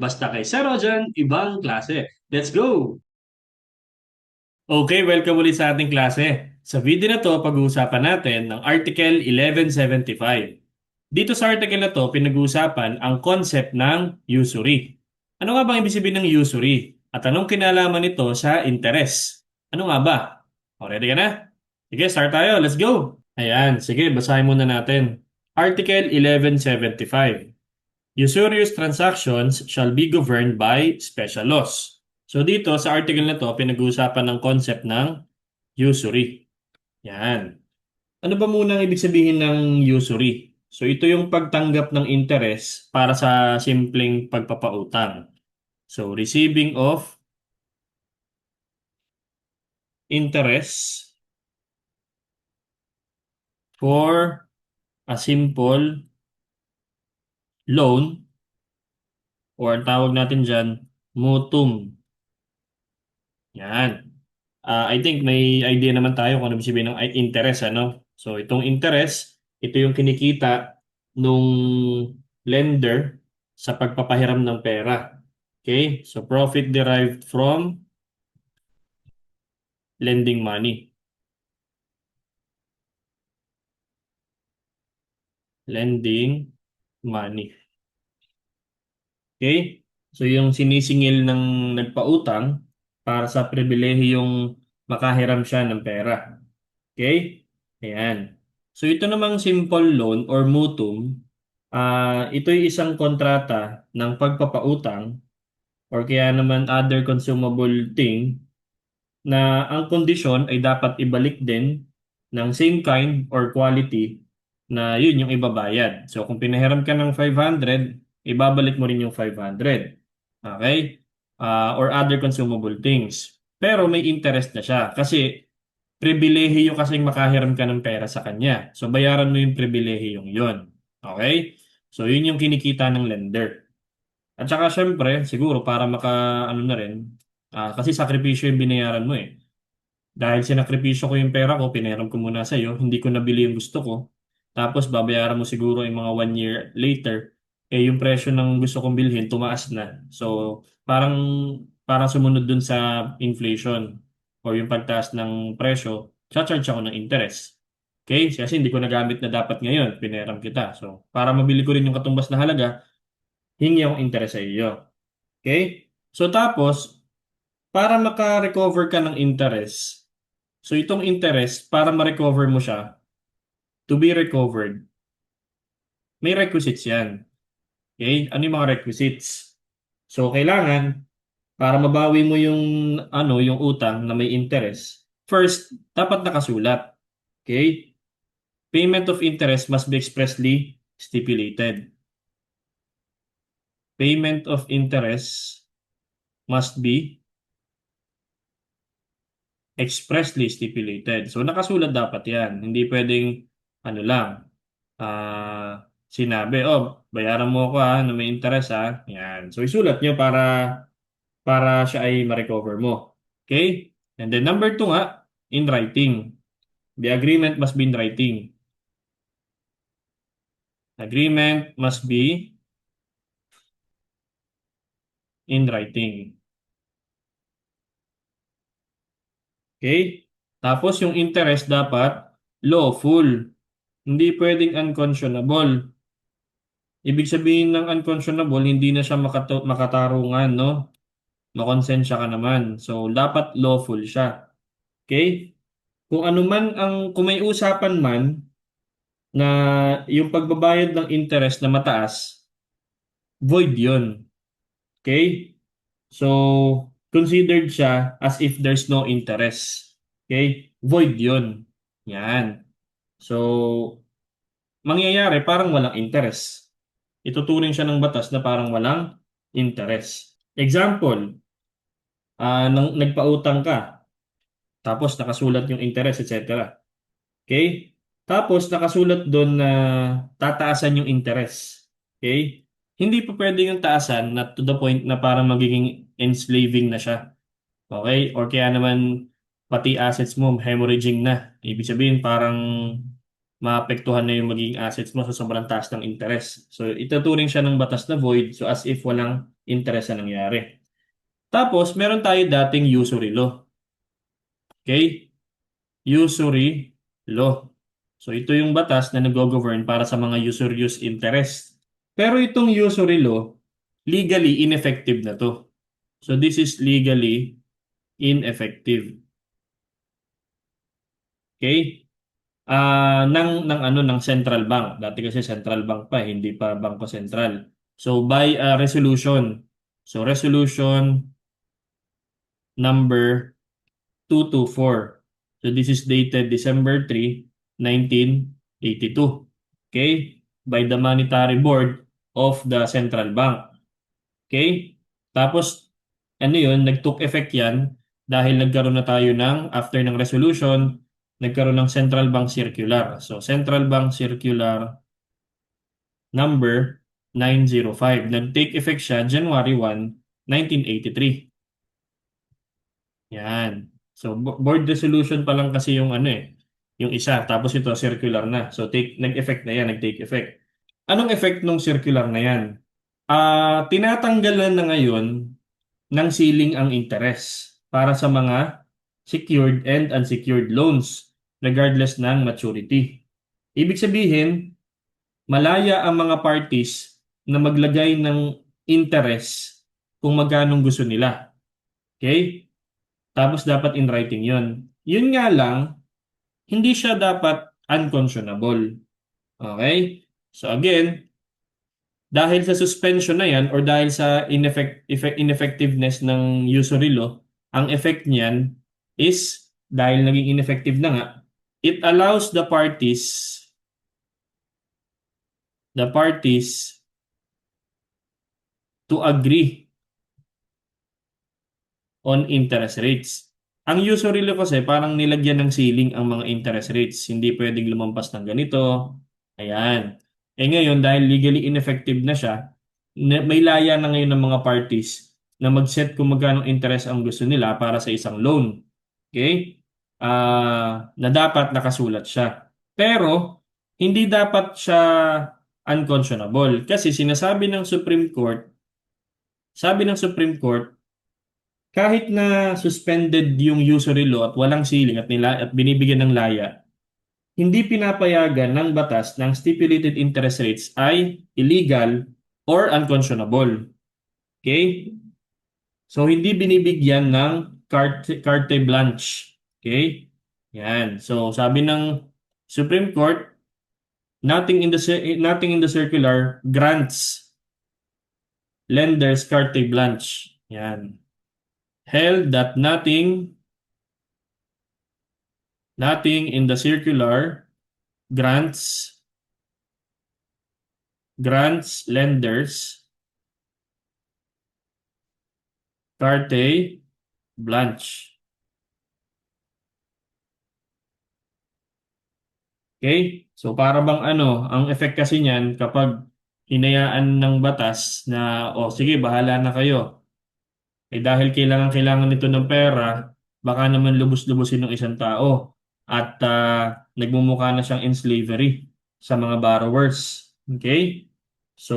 Basta kay Sir Rojan, ibang klase. Let's go! Okay, welcome ulit sa ating klase. Sa video na to, pag-uusapan natin ng Article 1175. Dito sa article na to, pinag-uusapan ang concept ng usury. Ano nga bang ibig sabihin ng usury? At anong kinalaman nito sa interest? Ano nga ba? O, ready ka na? Sige, start tayo. Let's go! Ayan, sige, basahin muna natin. Article 1175. Usurious transactions shall be governed by special laws. So dito sa article na to, pinag-uusapan ng concept ng usury. Yan. Ano ba muna ang ibig sabihin ng usury? So ito yung pagtanggap ng interest para sa simpleng pagpapautang. So receiving of interest for a simple loan or ang tawag natin dyan, mutum. Yan. Ah, I think may idea naman tayo kung ano sabihin ng interest, ano? So, itong interest, ito yung kinikita nung lender sa pagpapahiram ng pera. Okay? So, profit derived from lending money. Lending money. Okay? So, yung sinisingil ng nagpautang para sa pribilehiyong makahiram siya ng pera. Okay? Ayan. So, ito namang simple loan or mutum, ah ito'y isang kontrata ng pagpapautang or kaya naman other consumable thing na ang kondisyon ay dapat ibalik din ng same kind or quality na yun yung ibabayad. So, kung pinahiram ka ng 500, ibabalik mo rin yung 500. Okay? Ah, or other consumable things. Pero may interest na siya kasi pribilehiyo kasing makahiram ka ng pera sa kanya. So, bayaran mo yung pribilehiyong yun. Okay? So, yun yung kinikita ng lender. At saka, syempre, siguro para maka, ano na rin, ah, kasi sakripisyo yung binayaran mo eh. Dahil sinakripisyo ko yung pera ko, pinahiram ko muna sa'yo, hindi ko nabili yung gusto ko. Tapos, babayaran mo siguro yung mga one year later, eh yung presyo ng gusto kong bilhin, tumaas na. So, parang, parang sumunod dun sa inflation or yung pagtaas ng presyo, charge ako ng interest. Okay? Kasi hindi ko nagamit na dapat ngayon, pinahiram kita. So, para mabili ko rin yung katumbas na halaga, hingi akong interest sa iyo. Okay? So, tapos, para maka-recover ka ng interest, so itong interest, para ma-recover mo siya, to be recovered, may requisites yan. Okay? Ano yung mga requisites? So, kailangan, para mabawi mo yung, ano, yung utang na may interest, first, dapat nakasulat. Okay? Payment of interest must be expressly stipulated. Payment of interest must be expressly stipulated. So, nakasulat dapat yan. Hindi pwedeng, ano lang, ah, sinabi, oh, bayaran mo ako ha, na may interest ha. Yan. So, isulat nyo para, para siya ay ma-recover mo. Okay? And then, number two nga, in writing. The agreement must be in writing. Agreement must be in writing. Okay? Tapos yung interest dapat lawful. Hindi pwedeng unconscionable. Ibig sabihin ng unconscionable, hindi na siya makatarungan, no? Makonsensya ka naman. So, dapat lawful siya. Okay? Kung ano man ang, kung may usapan man na yung pagbabayad ng interest na mataas, void yun. Okay? So, considered siya as if there's no interest. Okay? Void yun. Yan. So, mangyayari parang walang interest. Ituturing siya ng batas na parang walang interest. Example, ah nang nagpautang ka, tapos nakasulat yung interest, etc. Okay? Tapos nakasulat doon na tataasan yung interest. Okay? Hindi pa pwede yung taasan na to the point na parang magiging enslaving na siya. Okay? Or kaya naman pati assets mo hemorrhaging na. Ibig sabihin parang maapektuhan na yung magiging assets mo sa sobrang taas ng interest. So, ituturing siya ng batas na void, so as if walang interest na nangyari. Tapos, meron tayo dating usury law. Okay? Usury law. So, ito yung batas na nag-govern para sa mga usurious interest. Pero itong usury law, legally ineffective na to. So, this is legally ineffective. Okay? Ah, ng ng ano ng central bank. Dati kasi central bank pa, eh, hindi pa Bangko Sentral. So by a resolution. So resolution number 224. So this is dated December 3, 1982. Okay? By the Monetary Board of the Central Bank. Okay? Tapos ano 'yun, nag-took effect 'yan dahil nagkaroon na tayo ng after ng resolution, nagkaroon ng Central Bank Circular. So Central Bank Circular number 905. Nag-take effect siya January 1, 1983. Yan. So bo- board resolution pa lang kasi yung ano eh, yung isa. Tapos ito circular na. So take nag-effect na yan, nag-take effect. Anong effect ng circular na yan? Ah, tinatanggalan na ngayon ng ceiling ang interest para sa mga secured and unsecured loans regardless ng maturity. Ibig sabihin, malaya ang mga parties na maglagay ng interest kung magkano gusto nila. Okay? Tapos dapat in writing yon. Yun nga lang, hindi siya dapat unconscionable. Okay? So again, dahil sa suspension na yan or dahil sa ineffect, effect, ineffectiveness ng usury law, ang effect niyan is dahil naging ineffective na nga, it allows the parties the parties to agree on interest rates. Ang usury law kasi parang nilagyan ng ceiling ang mga interest rates. Hindi pwedeng lumampas ng ganito. Ayan. Eh ngayon, dahil legally ineffective na siya, may laya na ngayon ng mga parties na mag-set kung magkano interest ang gusto nila para sa isang loan. Okay? Ah, na dapat nakasulat siya. Pero, hindi dapat siya unconscionable. Kasi sinasabi ng Supreme Court, sabi ng Supreme Court, kahit na suspended yung usury law at walang ceiling at, nila, at binibigyan ng laya, hindi pinapayagan ng batas ng stipulated interest rates ay illegal or unconscionable. Okay? So, hindi binibigyan ng carte, carte blanche. Okay? Yan. So, sabi ng Supreme Court, nothing in the cir- nothing in the circular grants lenders carte blanche. Yan. Held that nothing nothing in the circular grants grants lenders carte blanche. Okay? So para bang ano, ang effect kasi niyan kapag hinayaan ng batas na o sige, bahala na kayo. Eh dahil kailangan kailangan nito ng pera, baka naman lubos-lubosin ng isang tao at ah, nagmumukha na siyang in sa mga borrowers. Okay? So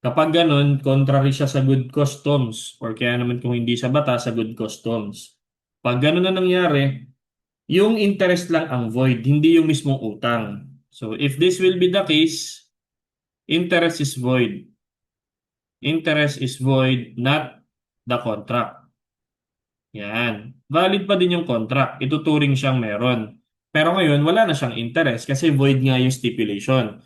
kapag ganun, contrary siya sa good customs or kaya naman kung hindi sa batas, sa good customs. Pag ganun na nangyari, yung interest lang ang void, hindi yung mismong utang. So if this will be the case, interest is void. Interest is void, not the contract. Yan. Valid pa din yung contract. Ituturing siyang meron. Pero ngayon, wala na siyang interest kasi void nga yung stipulation.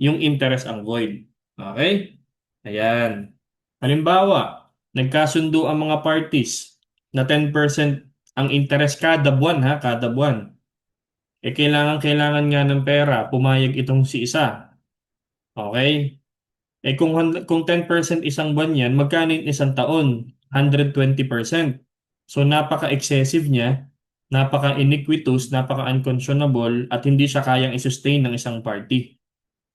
Yung interest ang void. Okay? Ayan. Halimbawa, nagkasundo ang mga parties na 10% ang interest kada buwan ha, kada buwan. Eh kailangan kailangan nga ng pera, pumayag itong si isa. Okay? Eh kung kung 10% isang buwan 'yan, magkano isang taon? 120%. So napaka-excessive niya, napaka-iniquitous, napaka-unconscionable at hindi siya kayang i-sustain ng isang party.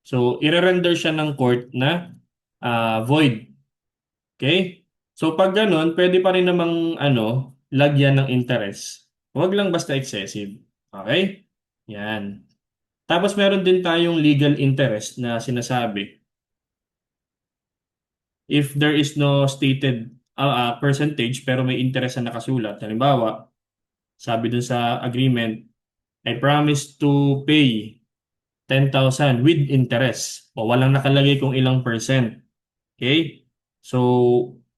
So i-render siya ng court na ah, void. Okay? So pag ganun, pwede pa rin namang ano, lagyan ng interest. Huwag lang basta excessive. Okay? Yan. Tapos meron din tayong legal interest na sinasabi if there is no stated uh, uh, percentage pero may interest na nakasulat. Halimbawa, sabi dun sa agreement, I promise to pay 10,000 with interest. O walang nakalagay kung ilang percent. Okay? So,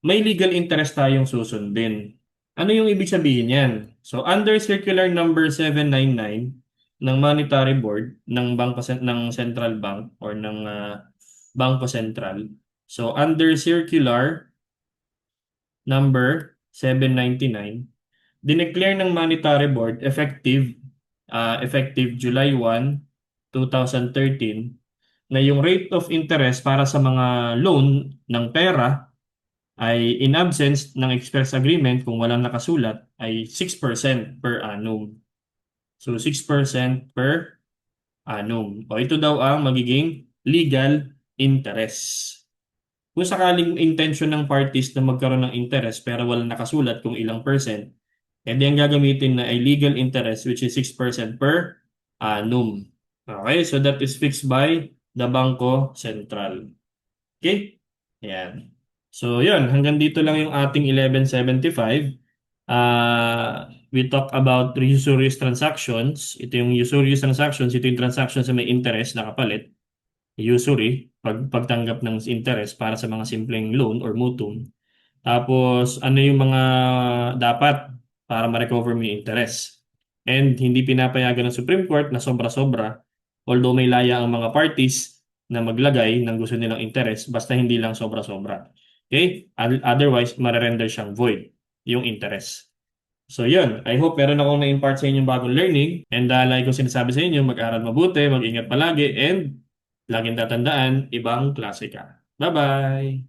may legal interest tayong susundin. Ano yung ibig sabihin yan? So, under circular number 799 ng Monetary Board ng Bangko ng Central Bank or ng ah, Bangko Sentral. So, under circular number 799, dineclare ng Monetary Board effective ah, effective July 1, 2013 na yung rate of interest para sa mga loan ng pera ay in absence ng express agreement kung walang nakasulat ay 6% per annum. So 6% per annum. O ito daw ang magiging legal interest. Kung sakaling intention ng parties na magkaroon ng interest pero walang nakasulat kung ilang percent, edi ang gagamitin na ay legal interest which is 6% per annum. Okay, so that is fixed by the Bangko Sentral. Okay? Ayan. So, yun. Hanggang dito lang yung ating 1175. Uh, we talk about usurious transactions. Ito yung usurious transactions. Ito yung transactions na may interest na kapalit. Usury, pag, pagtanggap ng interest para sa mga simpleng loan or mutum. Tapos, ano yung mga dapat para ma-recover mo yung interest. And hindi pinapayagan ng Supreme Court na sobra-sobra although may laya ang mga parties na maglagay ng gusto nilang interest basta hindi lang sobra-sobra. Okay? Oth- Otherwise, marerender siyang void yung interest. So yun, I hope meron akong na-impart sa inyong bagong learning and uh, like ko sinasabi sa inyo, mag-aral mabuti, mag-ingat palagi and laging tatandaan, ibang klase ka. Bye-bye!